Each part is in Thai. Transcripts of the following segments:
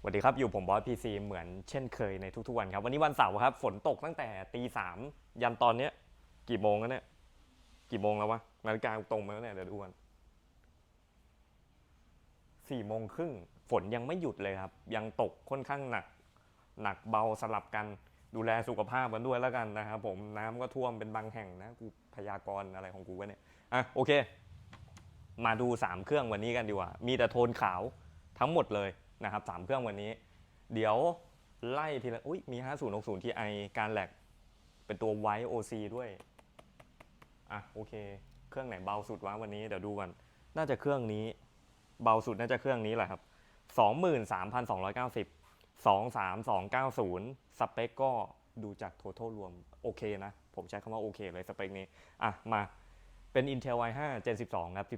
สวัสดีครับ อยู่ผมบอสพีซีเหมือนเช่นเคยในทุกๆวันครับ วันนี้วันเสาร์ครับ ฝนตกตั้งแต่ตีสามยันตอนเนี้ย กี่โมงแล้วเนี่ย กี่โมงแล้ววะนาฬิกาตรงมาแล้วเนี่ยเดี๋ยวดูกันสี่โมงครึ่งฝนยังไม่หยุดเลยครับ ยังตกค่อนข้างหนัก หนักเบาสลับกันดูแลสุขภาพกันด้วยแล้วกันนะครับผมน้ำก็ท่วมเป็นบางแห่งนะกูพยากรณ์อะไรของกูวะเนี่ยอะโอเค มาดู 3 เครื่องวันนี้กันดีกว่า มีแต่โทนขาวทั้งหมดเลย นะครับ3เครื่องวันนี้ เดี๋ยวไล่ทีละอุ้ยมี 5060 Ti การแหลกเป็นตัวไว OC ด้วยอะโอเค เครื่องไหนเบาสุดวะวันนี้เดี๋ยวดูกัน น่าจะเครื่องนี้ เบาสุดน่าจะเครื่องนี้แหละครับ 23,290 23290 สเปคก็ดูจาก total รวม โอเคนะ ผมใช้คำว่าโอเคเลยสเปคนี้ อะ มาเป็น Intel i5 Gen 12 ครับ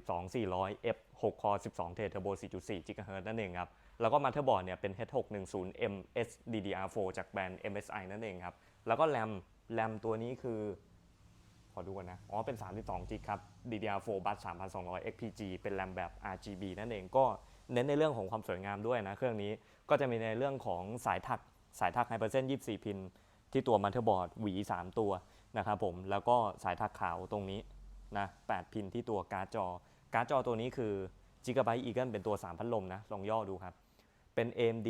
12400 F 6 core 12 t Turbo 4.4 GHz นั่นเองครับ แล้วก็ motherboard เนี่ยเป็น H610M SDDR4 จากแบรนด์ MSI นั่นเองครับ แล้วก็ RAM RAM ตัวนี้คือ ขอดูกันนะ อ๋อ เป็น 32 g ครับ DDR4 บัส3200 XPG เป็น RAM แบบ RGB นั่นเอง ก็เน้นในเรื่องของความสวยงามด้วยนะ เครื่องนี้ ก็จะมีในเรื่องของสายถัก สายถักไฮเปอร์เซนต์24 พิน ที่ตัวมั t เ e อร์บอร์ดหวี 3 ตัวนะครับผม แล้วก็สายถักขาวตรงนี้นะ8พินที่ตัวการ์ดจอ การ์ดจอตัวนี้คือ Gigabyte Eagle เป็นตัว 3 พัดลมนะ ลองย่อดูครับ เป็น AMD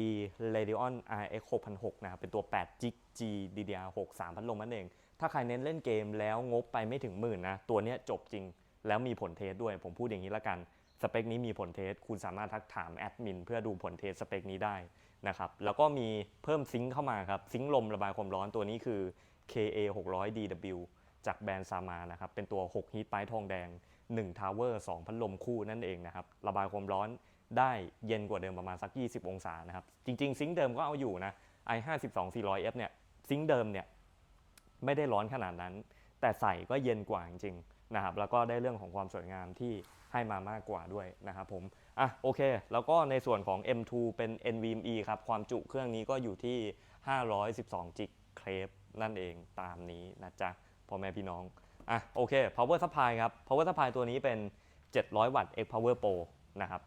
Radeon RX 6006 นะครับ เป็นตัว8 g G DDR6 3พัดลมนั่นเอง ถ้าใครเน้นเล่นเกมแล้วงบไปไม่ถึงหมื่นนะ ตัวเนี้ยจบจริง แล้วมีผลเทสด้วย ผมพูดอย่างนี้ละกัน สเปคนี้มีผลเทส คุณสามารถทักถามแอดมินเพื่อดูผลเทสสเปคนี้ได้นะครับ แล้วก็มีเพิ่มซิงค์เข้ามาครับ ซิงค์ลมระบายความร้อนตัวนี้คือ KA 600 DW จากแบรนด์ซามานะครับ เป็นตัว 6 ฮีทไ i ทองแดง1ทาวเวอร์2พัดลมคู่นั่นเองนะครับ ระบายความร้อน ได้เย็นกว่าเดิมประมาณสัก 20 องศานะครับ จริง ๆ ซิงค์เดิมก็เอาอยู่นะ i 5 2 400F เนี่ยซิงค์เดิมเนี่ยไม่ได้ร้อนขนาดนั้น แต่ใส่ก็เย็นกว่าจริงๆนะครับแล้วก็ได้เรื่องของความสวยงามที่ให้มามากกว่าด้วยนะครับผมอะโอเค แล้วก็ในส่วนของ M2 เป็น NVMe ครับ ความจุเครื่องนี้ก็อยู่ที่ 512 จิกเครปนั่นเองตามนี้นะจ๊ะพ่อแม่พี่น้องอะโอเค power supply ครับ power supply ตัวนี้เป็น 700 วัตต์ X Power Pro นะครับ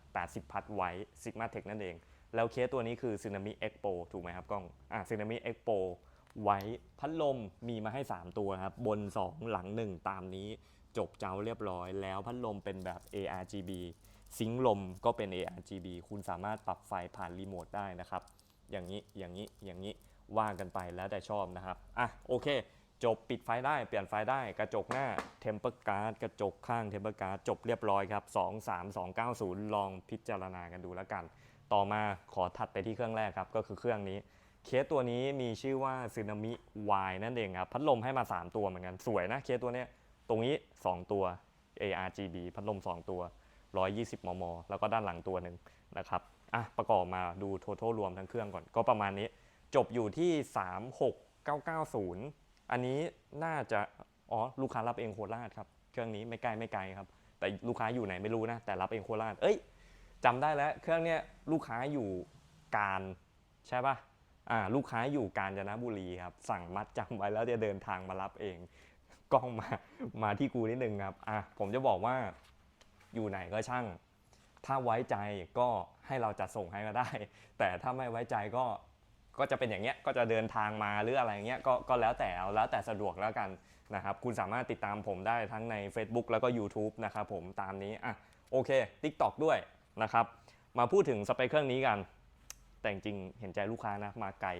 80 พัทไว้ Sigma Tech นั่นเอง แล้วเคสตัวนี้คือ Tsunami X Pro ถูกไหมครับกล้องอะ Tsunami X Pro ไว้พัดลมมีมาให้ 3 ตัวครับ บน 2 หลัง 1 ตามนี้จบเจ้าเรียบร้อย แล้วพัดลมเป็นแบบ ARGB ซิงลมก็เป็น ARGB คุณสามารถปรับไฟผ่านรีโมทได้นะครับ อย่างนี้อย่างนี้อย่างนี้ว่ากันไปแล้วแต่ชอบนะครับ อะโอเค จบปิดไฟได้เปลี่ยนไฟได้กระจกหน้าเทมเปอร์การ์ดกระจกข้างเทมเปอร์การ์ดจบเรียบร้อยครับ 2 3 2 9 0 ลองพิจารณากันดูแล้วกัน ต่อมาขอถัดไปที่เครื่องแรกครับ ก็คือเครื่องนี้ เคสตัวนี้มีชื่อว่าซึนามิ Y นั่นเองครับ พัดลมให้มา 3 ตัวเหมือนกัน สวยนะเคสตัวเนี้ยตรงนี้ 2 ตัว ARGB พัดลม 2 ตัว 120 มม แล้วก็ด้านหลังตัวหนึ่งนะครับอะประกอบมาดู total รวมทั้งเครื่องก่อนก็ประมาณนี้ จบอยู่ที่ 36990 อันนี้น่าจะอ๋อลูกค้ารับเองโคราชครับเครื่องนี้ไม่ไกลไม่ไกลครับ แต่ลูกค้าอยู่ไหนไม่รู้นะแต่รับเองโคราชเอ้ยจำได้แล้วเครื่องเนี้ยลูกค้าอยู่การใช่ปะอ่าลูกค้าอยู่กาญจนบุรีครับ สั่งมัดจำไว้แล้วจะเดินทางมารับเองกล้องมามาที่กูนิดนึงครับอะผมจะบอกว่าอยู่ไหนก็ช่าง ถ้าไว้ใจก็ให้เราจัดส่งให้ก็ได้ แต่ถ้าไม่ไว้ใจก็ ก็จะเป็นอย่างเงี้ยก็จะเดินทางมาหรืออะไรเงี้ยก็ก็แล้วแต่เอาแล้วแต่สะดวกแล้วกันนะครับคุณสามารถติดตามผมได้ทั้งใน Facebook แล้วก็ YouTube นะครับผมตามนี้อะโอเค TikTok ด้วยนะครับมาพูดถึงสเปคเครื่องนี้กัน แต่จริงเห็นใจลูกค้านะมาไกล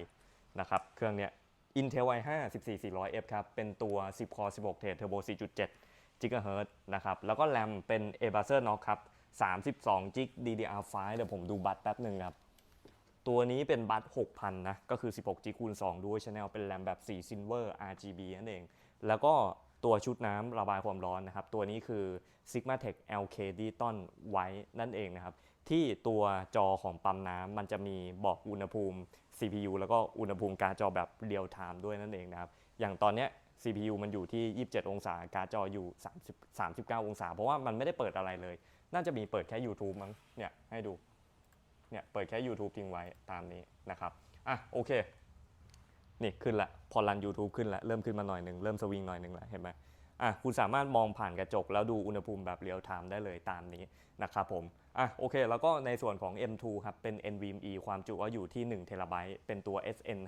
นะครับเครื่องเนี้ย Intel i5 14400F ครับเป็นตัว 10 core 16 thread turbo 4.7 GHz นะครับแล้วก็ RAM เป็น a b a s e r Knox ครับ32 g DDR5 เดี๋ยวผมดูบัตรแป๊บหนึ่งครับ ตัวนี้เป็นบัตร6,000 นะ ก็คือ 16 g คูณ2ด้วย Channel เป็น RAM แบบ 4 Silver RGB นั่นเอง แล้วก็ตัวชุดน้ำระบายความร้อนนะครับ ตัวนี้คือ Sigma Tech LK Digital White นั่นเองนะครับ ที่ตัวจอของปั๊มน้ำมันจะมีบอกอุณหภูมิ CPU แล้วก็อุณหภูมิการ์ดจอแบบเรียลไทม์ด้วยนั่นเองนะครับ อย่างตอนเนี้ย CPU มันอยู่ที่ 27 องศา การ์ดจออยู่ 30 39 องศา เพราะว่ามันไม่ได้เปิดอะไรเลย น่าจะมีเปิดแค่ YouTube มั้ง เนี่ย ให้ดู เนี่ยเปิดแค่ YouTube ทิ้งไว้ตามนี้นะครับอะโอเค นี่ขึ้นละพอรัน YouTube ขึ้นละเริ่มขึ้นมาหน่อยหนึ่งเริ่มสวิงหน่อยหนึ่งละเห็นไหมอะคุณสามารถมองผ่านกระจก แล้วดูอุณหภูมิแบบเรียลไทม์ได้เลยตามนี้นะครับผมอะโอเค แล้วก็ในส่วนของ M2 ครับเป็น NVMe ความจุก็อยู่ที่1 t b เป็นตัว SN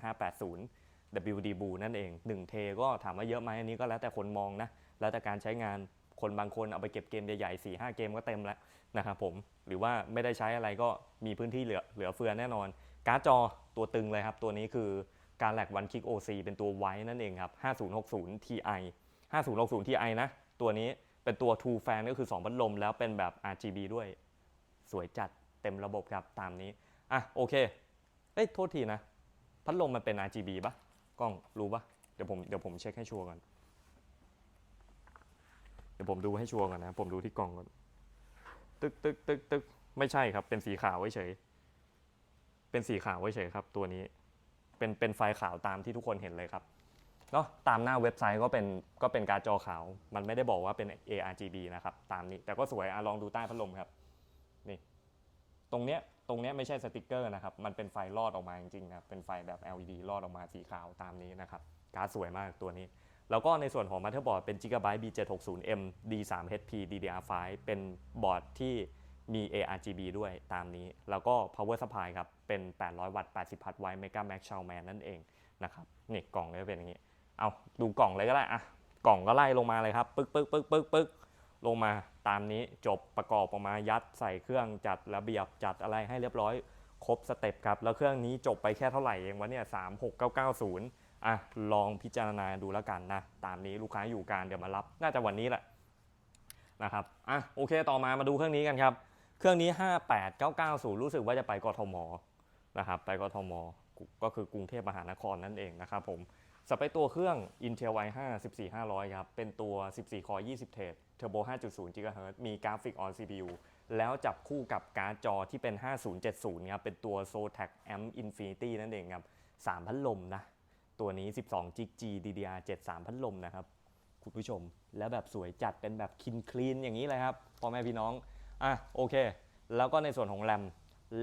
580 WD b o นั่นเอง1เทก็ถามว่าเยอะไหมอันนี้ก็แล้วแต่คนมองนะ แล้วแต่การใช้งานคนบางคนเอาไปเก็บเกมใหญ่ๆ4 5 เกมก็เต็มแล้ว นะครับผมหรือว่าไม่ได้ใช้อะไรก็มีพื้นที่เหลือเหลือเฟือแน่นอน การ์ดจอตัวตึงเลยครับ ตัวนี้คือการแหลกวันคิก OC เป็นตัวไว้นั่นเองครับ 5060 Ti 5060 Ti นะ ตัวนี้เป็นตัว True Fan ก็คือ 2 พัดลม แล้วเป็นแบบ RGB ด้วย สวยจัดเต็มระบบครับตามนี้ อะโอเค เอ้ยโทษทีนะ พัดลมมันเป็น RGB ปะกล้องรู้ปะเดี๋ยวผมเดี๋ยวผมเช็คให้ชัวร์ก่อน เดี๋ยวผมดูให้ชัวร์ก่อนนะ ผมดูที่กล่องก่อน ตึกตึกตึกตึกไม่ใช่ครับ เป็นสีขาวเฉยเป็นสีขาวเฉยครับ ตัวนี้ เป็นเป็นไฟขาวตามที่ทุกคนเห็นเลยครับเนาะตามหน้าเว็บไซต์ก็เป็นก็เป็นการจอขาว มันไม่ได้บอกว่าเป็น ARGB นะครับ ตามนี้แต่ก็สวยอลองดูใต้พัดลมครับนี่ตรงเนี้ยตรงเนี้ยไม่ใช่สติกเกอร์นะครับ มันเป็นไฟลอดออกมาจริงๆนะเป็นไฟแบบ LED ลอดออกมาสีขาวตามนี้นะครับการ์ดสวยมากตัวนี้ แล้วก็ในส่วนของมั t เ e อร์บอร์ดเป็น Gigabyte B760M D3HP DDR5 เป็นบอร์ดที่มี ARGB ด้วยตามนี้ แล้วก็ power supply ครับ เป็น 800 วัตต์ 80 พัทไว Mega Max Showman นั่นเองนะครับ นี่กล่องก็จะเป็นอย่างนี้ เอาดูกล่องเลยก็ได้อะกล่องก็ไล่ลงมาเลยครับ ปึ๊กปึ๊กปึ๊กปึ๊กปึ๊กลงมาตามนี้จบประกอบออกมายัดใส่เครื่องจัดระเบียบจัดอะไรให้เรียบร้อย ครบสเต็ปครับ แล้วเครื่องนี้จบไปแค่เท่าไหร่เองวะเนี่ย36990 อะลองพิจารณาดูแล้วกันนะตามนี้ลูกค้าอยู่การเดี๋ยวมารับ น่าจะวันนี้แหละนะครับอะโอเคต่อมามาดูเครื่องนี้กันครับ เครื่องนี้ 58990 รู้สึกว่าจะไปกทมนะครับไปกทมก็คือกรุงเทพมหานครนั่นเองนะครับผมสเปคตัวเครื่อง Intel i5 14500 ครับ เป็นตัว 14 Core 20 เทรด Turbo 5.0 GHz มีกราฟิก on CPU แล้วจับคู่กับการ์ดจอที่เป็น 5070 ครับ เป็นตัว Zotac Amp Infinity นั่นเองครับ 3 พัดลมนะ ตัวนี้ 12 g G DDR7 3 พัดลมนะครับ คุณผู้ชม แล้วแบบสวยจัดเป็นแบบคินคลีนอย่างนี้เลยครับพ่อแม่พี่น้อง อะโอเค แล้วก็ในส่วนของแรม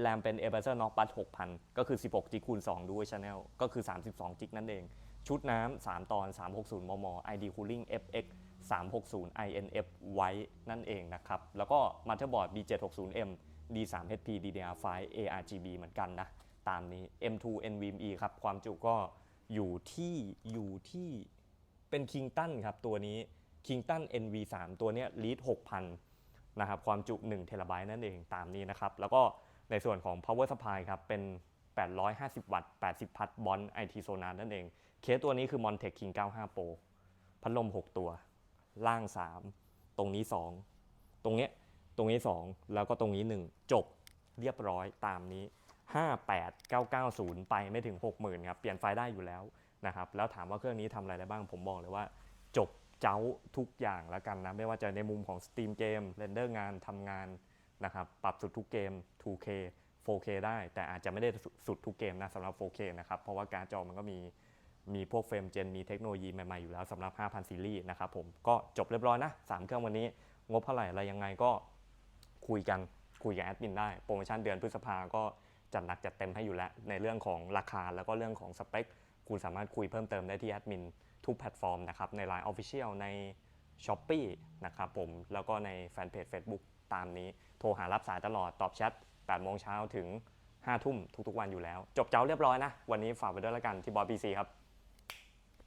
แรมเป็น a อ e r s o r Knox Bus 6000 ก็คือ 16 g คูณ2 Dual Channel ก็คือ 32 g นั่นเอง ชุดน้ำ 3 ตอน 360 มม ID Cooling FX 360 INF ไว้นั่นเองนะครับ แล้วก็ Motherboard B760M D3HP DDR5 ARGB เหมือนกันนะ ตามนี้ M2 NVMe ครับ ความจุก็ อยู่ที่อยู่ที่เป็น Kingston ครับตัวนี้ Kingston NV3 ตัวเนี้ย Lead 6000นะครับความจุ1เทราไบต์นั่นเองตามนี้นะครับ แล้วก็ในส่วนของ power supply ครับเป็น 850 วัตต์ 80 พัทบอล IT Sonar นั่นเอง เคสตัวนี้คือ Montech King 95 Pro พัดลม 6 ตัว ล่าง 3 ตรงนี้ 2 ตรงเนี้ยตรงนี้ 2 แล้วก็ตรงนี้ 1 จบเรียบร้อยตามนี้ 58990 ไปไม่ถึง 60,000ครับเปลี่ยนไฟได้อยู่แล้วนะครับแล้วถามว่าเครื่องนี้ทำอะไรได้บ้างผมบอกเลยว่า จบเจ้าทุกอย่างแล้วกันนะ ไม่ว่าจะในมุมของสตรีมเกมเรนเดอร์งานทำงานนะครับปรับสุดทุกเกม 2K 4K ได้ แต่อาจจะไม่ได้สุดทุกเกมนะสำหรับ 4K นะครับ เพราะว่าการ์ดจอมันก็มีมีพวกเฟรมเจนมีเทคโนโลยีใหม่ๆ อยู่แล้วสำหรับ 5,000 ซีรีส์นะครับผมก็จบเรียบร้อยนะ 3 เครื่องวันนี้ งบเท่าไหร่อะไรยังไงก็คุยกันคุยกับแอดมินได้ โปรโมชั่นเดือนพฤษภาก็ จัดหนักจัดเต็มให้อยู่แล้ว ในเรื่องของราคาแล้วก็เรื่องของสเปค คุณสามารถคุยเพิ่มเติมได้ที่แอดมินทุกแพลตฟอร์มนะครับ ใน Line Official ใน s h อ p e e นะครับผม แล้วก็ในแฟนเพจ Facebook ตามนี้ โทรหารับสายตลอด ตอบแชท8โมงเช้าถึง5ทุ่มทุกๆวันอยู่แล้ว จบเจ้าเรียบร้อยนะ วันนี้ฝากไปด้วยละกันที่บอยบีซีครับ